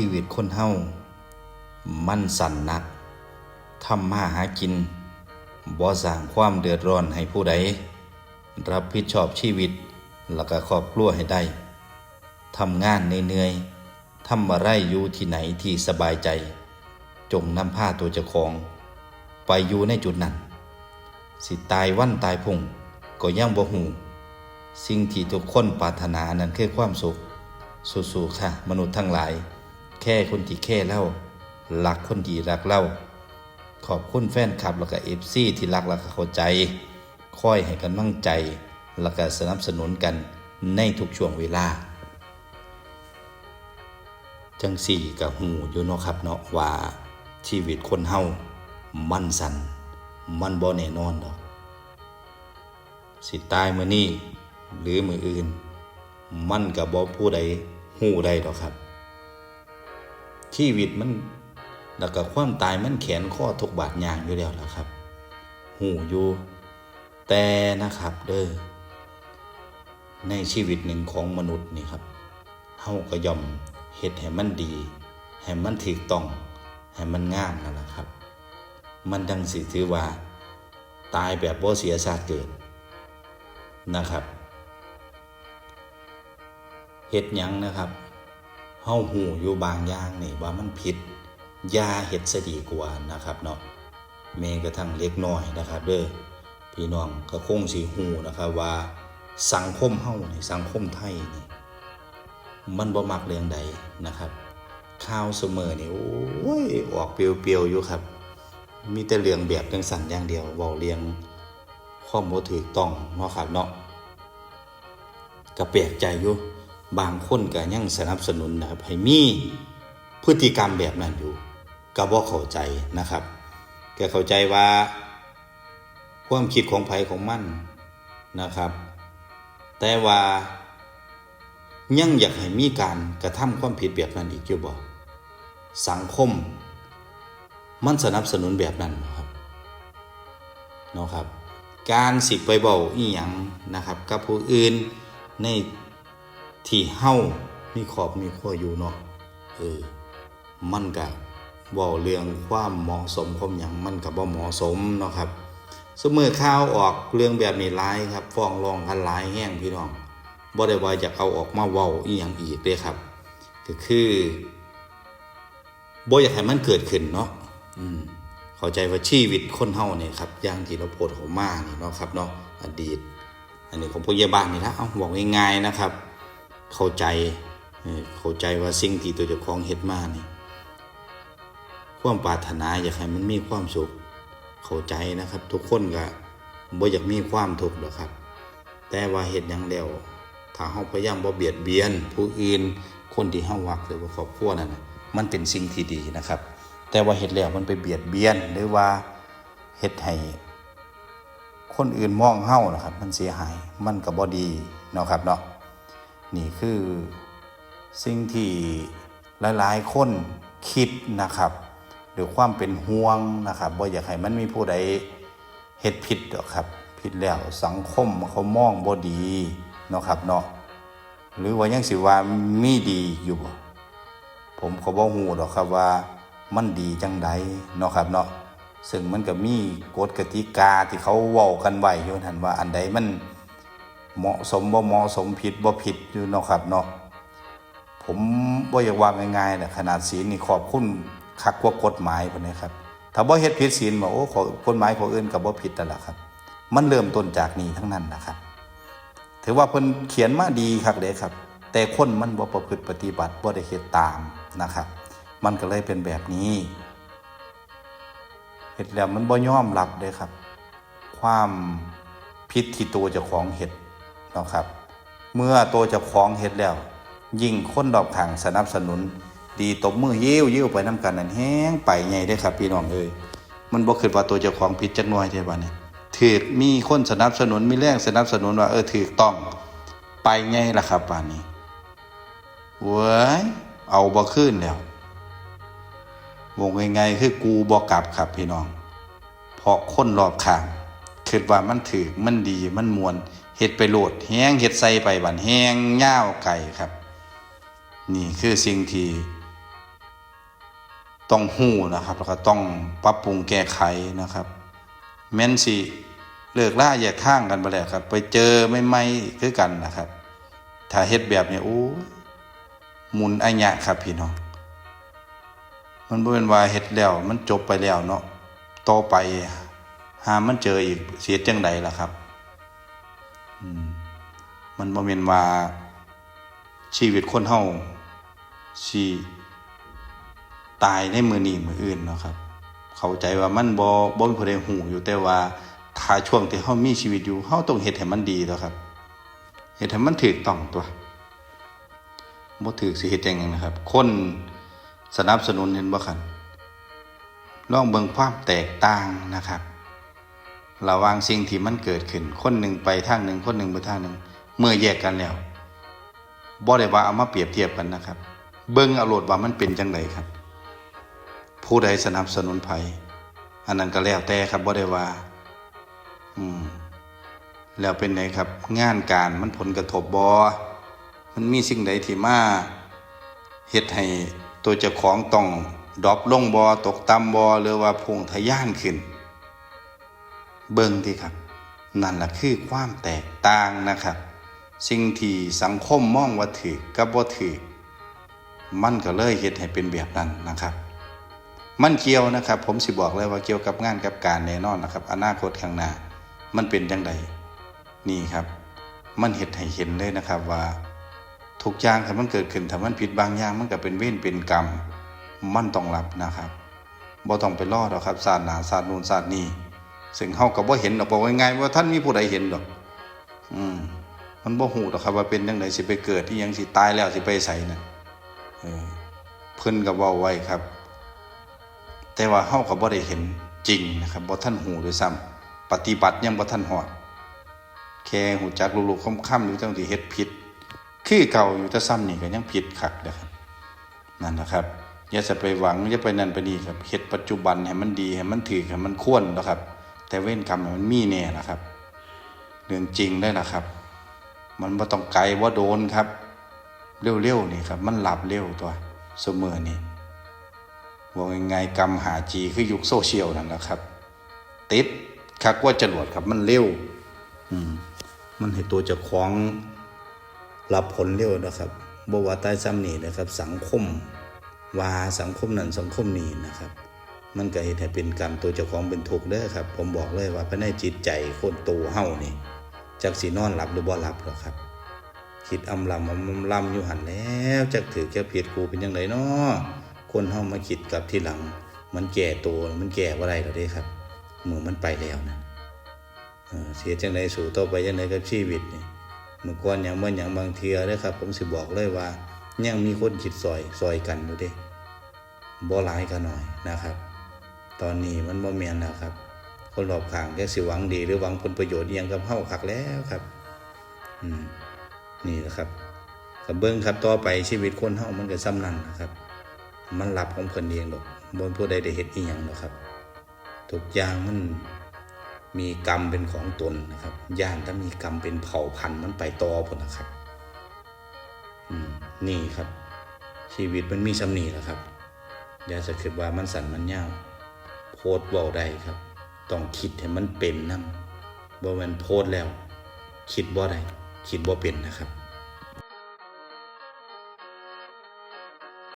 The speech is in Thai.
ชีวิตคนเฮามันสั่นนักทำมาหากินบ่สร้างความเดือดร้อนให้ผู้ใด รับผิดชอบชีวิต แล้วก็ครอบครัวให้ได้ทำงานเหนื่อยๆทำอะไรอยู่ที่ไหนที่สบายใจ จงนำผ้าตัวเจ้าของ ไปอยู่ในจุดนั้น สิตายวันตายพุ่งก็ยังบ่หูสิ่งที่ทุกคนปรารถนานั้นคือความสุข สู้ๆค่ะ มนุษย์ทั้งหลาย ค่คนที่แค่เล่ารักคนที่รักเล่าขอบคุณแฟนคลับแล้วก็เอฟซีที่รักแล้วก็เข้าใจคอยให้กันมั่งใจแล้วก็สนับสนุนกันในทุกช่วงเวลา จังสี่กับหูอยู่เนาะครับเนาะว่าชีวิตคนเฮามันสัน มันบ่แน่นอนดอก สิตายมือนี้หรือมืออื่น มันก็บ่ผู้ใดฮู้ได้ดอกครับ ชีวิตมันแล้วก็ความตายมันแขนข้อทุกบาทยางอยู่แล้วล่ะครับ หูอยู่แต่นะครับ เด้อในชีวิตหนึ่งของมนุษย์นี่ครับเฮาก็ย่อมเฮ็ดให้มันดีให้มันถูกต้องให้มันงามนั่นแหละครับ มันดังสิถือว่า ตายแบบบ่เสียชาติเกิดนะครับเฮ็ดยังนะครับ เฮาหูอยู่บางอย่างนี่ว่ามันผิดยาเฮ็ดซะดีกว่านะครับเนาะแม้กระทั่งเล็กน้อยนะครับเด้อพี่น้องก็คงสิหูนะครับว่า สังคมเฮาในสังคมไทยนี่มันบ่มักเรื่องใดนะครับข่าวเสมอนี่โอ้ยออกเปียวๆอยู่ครับ มีแต่เรื่องแบบจังสันอย่างเดียวเว้าเรียงความบ่ถูกต้องเนาะครับเนาะก็แปลกใจอยู่ บางคนก็ยังสนับสนุนนะครับให้มีพฤติกรรมแบบนั้นอยู่ก็บ่เข้าใจนะครับก็เข้าใจว่าความคิดของไผของมันนะครับ แต่ว่ายังอยากให้มีการกระทำความผิดแบบนั้นอีกอยู่บ่สังคม มันสนับสนุนแบบนั้นครับเนาะครับ การสิไปเบาอีหยังนะครับกับผู้อื่นใน ที่เฮามีขอบมีข้ออยู่เนาะเออมันก็เว้าเรื่องความเหมาะสมความหยังมันก็บ่เหมาะสมเนาะครับสมมือข่าวออกเรื่องแบบนี้หลายครับฟ้องร้องกันหลายแห้งพี่น้องบ่ได้ว่าอยากเอาออกมาเว้าอีหยังอีกเด้ครับ ก็คือบ่อยากให้มันเกิดขึ้นเนาะอืมเข้าใจว่าชีวิตคนเฮาเนี่ยครับอย่างที่เราโพสต์เขามานี่เนาะครับเนาะอดีต อันนี้ของพยาบาลนี่ละเอาบอกง่ายๆนะครับ เข้าใจเข้าใจว่าสิ่งที่ตัวเจ้าของเฮ็ดมานี่ความปรารถนาอยากให้มันมีความสุขเข้าใจนะครับ ทุกคนก็บ่อยากมีความทุกข์หรอกครับ แต่ว่าเฮ็ดหยังแล้วถ้าเฮาพยายามบ่เบียดเบียน ผู้อื่นคนที่เฮารักหรือว่าครอบครัวนั่นนะมันเป็นสิ่งที่ดีนะครับ แต่ว่าเฮ็ดแล้วมันไปเบียดเบียนหรือว่าเฮ็ดให้คนอื่นมองเฮานะครับ มันเสียหายมันก็บ่ดีเนาะครับเนาะ นี่คือสิ่งที่หลายๆ คนคิดนะครับด้วยความเป็นห่วงนะครับบ่อยากให้มันมีผู้ใดเฮ็ดผิดหรอกครับ ผิดแล้วสังคมเขามองบ่ดีเนาะครับเนาะหรือว่ายังสิว่ามีดีอยู่บ่ผมก็บ่ฮู้ดอกครับว่ามันดีจังใดเนาะครับเนาะซึ่งมันก็มีกฎกติกาที่เขาเว้ากันไว้อยู่นั่นว่าอันใดมัน เหมาะสมบ่เหมาะสมผิดบ่ผิดอยู่เนาะครับเนาะผมบ่อยากว่าง่ายๆนะขนาดศีลนี่ขอบคุณคักกว่ากฎหมายพุ่นนะครับถ้าบ่เฮ็ดผิดศีลบ่โอ้ขอกฎหมายขออื่นก็บบ่ผิดนั่ละครับ มันเริ่มต้นจากนี้ทั้งนั้นนะครับถือว่าเพิ่นเขียนมาดีครับเด้ครับ แต่คนมันบ่ประพฤติปฏิบัติบ่ได้เฮ็ดตามนะครับ มันก็เลยเป็นแบบนี้เฮ็ดแล้วมันบ่ยอมรับเด้ครับ ความผิดที่ตัวเจ้าของเฮ็ด นะครับ เมื่อตัวเจ้าของเฮ็ดแล้ว ยิ่งคนรอบข้างสนับสนุน ดีตบมือยิ้วยิ้วไปนํกันนั่นแฮงไปใหญ่เด้ครับ พี่น้องเอ้ยมันบ่คิดว่าตัวเจ้าของผิดจักหน่อยเด้บัดนี้ถูกมีคนสนับสนุนมีแรงสนับสนุนว่าเออถูกต้องไปไงล่ะครับป่านนี้เว้ยเอาบ่ขึ้นแล้ววงไงายๆคือกูบ่กลับครับพี่น้อง เพราะคนรอบข้างคิดว่ามันถือมันดีมันมวน เฮ็ดไปโหลดแห้งเฮ็ดใส่ไปบันแห้งย่าวไก่ครับ นี่คือสิ่งที่ต้องหู้นะครับ แล้วก็ต้องปรับปรุงแก้ไขนะครับแม่นสิเลิกล่าแยกทางกันไปแล้วครับ ไปเจอไม่ไม่คือกันนะครับ ถ้าเฮ็ดแบบนี้โอ้หมุนอัญญะครับพี่น้องมันบ่เป็นว่าเฮ็ดแล้ว มันจบไปแล้วเนาะต่อไปหามันเจออีกเสียจังใดล่ะครับ มันบ่แม่นว่าชีวิตคนเฮาสิตายในมือนี้มืออื่นเนาะครับ เข้าใจว่ามันบ่บ่มีผู้ใดฮู้อยู่แต่ว่าถ้าช่วงที่เฮามีชีวิตอยู่เฮาต้องเฮ็ดให้มันดีตัวครับเฮ็ดให้มันถูกต้องตัวบ่ถูกสิเฮ็ดจังไงนะครับ คนสนับสนุนเห็นบ่คันลองเบิ่งความแตกต่างนะครับ ระว่างสิ่งที่มันเกิดขึ้น คนหนึ่งไปทางหนึ่งคนหนึ่งไปทางหนึ่งเมื่อแยกกันแล้วบ่ได้ว่าเอามาเปรียบเทียบกันนะครับ เบิ่งเอาโลดว่ามันเป็นจังไดครับ ผู้ใดสนับสนุนไผอันนั้นก็แล้วแต่ครับบ่ได้ว่า อืม แล้วเป็นไงครับ งานการมันผลกระทบบ่มันมีสิ่งใดที่มาเฮ็ดให้ตัวเจ้าของต้องดรอปลงบ่ตกต่ำบ่หรือว่าพุ่งทะยานขึ้น เบิ่งที่ครับ นั่นแหละคือความแตกต่างนะครับ สิ่งที่สังคมมองว่าถือกับบ่าถือมันก็เลยเฮ็ดให้เป็นแบบนั้นนะครับ มันเกี่ยวนะครับ ผมสิบอกเลยว่าเกี่ยวกับงานกับการแน่นอนนะครับ อนาคตข้างหน้ามันเป็นจังไดนี่ครับ มันเฮ็ดให้เห็นเลยนะครับว่าทุกอย่างถ้ามันเกิดขึ้นถ้ามันผิดบางอย่างมันก็เป็นเวรเป็นกรรม มันต้องรับนะครับบ่ต้องไปรอดหรอกครับศาสตร์หนาศาสตร์นูนศาสตร์นี่ ซึ่งเฮาก็บ่เห็นดอกบอกง่ายๆว่าท่านมีผู้ใดเห็นดอก อืมมันบ่ฮู้ดอกครับว่าเป็นจังไดสิไปเกิดที่ยังสิตายแล้วสิไปไสน่ะเออเพิ่นก็เว้าไว้ครับ แต่ว่าเฮาก็บ่ได้เห็นจริงนะครับบ่ทันหูด้วยซ้ำปฏิบัติยังบ่ทันฮอดแค่หูจักลูกๆค่ำๆอยู่จังที่เฮ็ดผิด คือเก่าอยู่แต่ซ้ำนี่ก็ยังผิดคักนะครับนั่นนะครับอย่าจะไปหวังอย่าไปนั่นไปนี่ครับเฮ็ดปัจจุบันให้มันดีให้มันถือให้มันควรนะครับ แต่เว้นกรรมมันมีแน่นะครับเรื่องจริงได้นะครับ มันบ่ต้องไกลว่าโดนครับ เร็วๆนี่ครับ มันหลับเร็วตัวเสมอนี่ว่ายังไงกรรมหาจีคือยุคโซเชียลนั่นแหละครับ ติดคักว่าจรวดครับ มันเร็ว อืม มันให้ตัวจะคล้องรับผลเร็วนะครับบว่าใต้ซ้ำนี่นะครับ สังคมว่าสังคมนั้นสังคมนี้นะครับ มันก็เฮ็ดให้เป็นกรรมตัวเจ้าของเป็นทุกข์เด้อครับ ผมบอกเลยว่าภายในจิตใจคนโตเฮานี่จักสินอนหลับหรือบ่หลับหรอครับ คิดอำลำอำลำอยู่หันแล้วจักถือแก่ผิดกูเป็นจังไดเนาะคนเฮามาคิดกับที่หลัง มันแก่ตัวมันแก่บ่ได้หรอกเด้ครับเมื่อมันไปแล้วนะเออเสียจังไดสู่ต่อไปจังไดกับชีวิตนี่เมื่อก่อนหยังบ่หยังบางเทื่อเด้ครับ ผมสิบอกเลยว่า ยังมีคนคิดซอยซอยกันอยู่เด้บ่หลายก็น้อยนะครับ ตอนนี้มันบ่แม่นแล้วครับ คนรอบข้างแกสิหวังดี หรือหวังผลประโยชน์อยังกับเฮาคักแล้วครับ อืมนี่แหละครับกับเบิ้งครับต่อไปชีวิตคนเฮามันก็ซ้ำนั่นนะครับ มันรับของเพิ่นเองดอกบ่มีผู้ใดได้เฮ็ดอีหยังหรอกครับทุกอย่างมันมีกรรมเป็นของตนนะครับ ย่านถ้ามีกรรมเป็นเผ่าพันธุ์มันไปต่อพุ่นนะครับอืมนี่ครับ ชีวิตมันมีซ้ำนี่แหละครับอย่าจะคิดว่ามันสั่นมันยาว โพสเว้าได้ครับ ต้องคิดให้มันเป็นนํบ่แม่นโพสแล้ว คิดบ่ได้คิดบ่เป็นนะครับ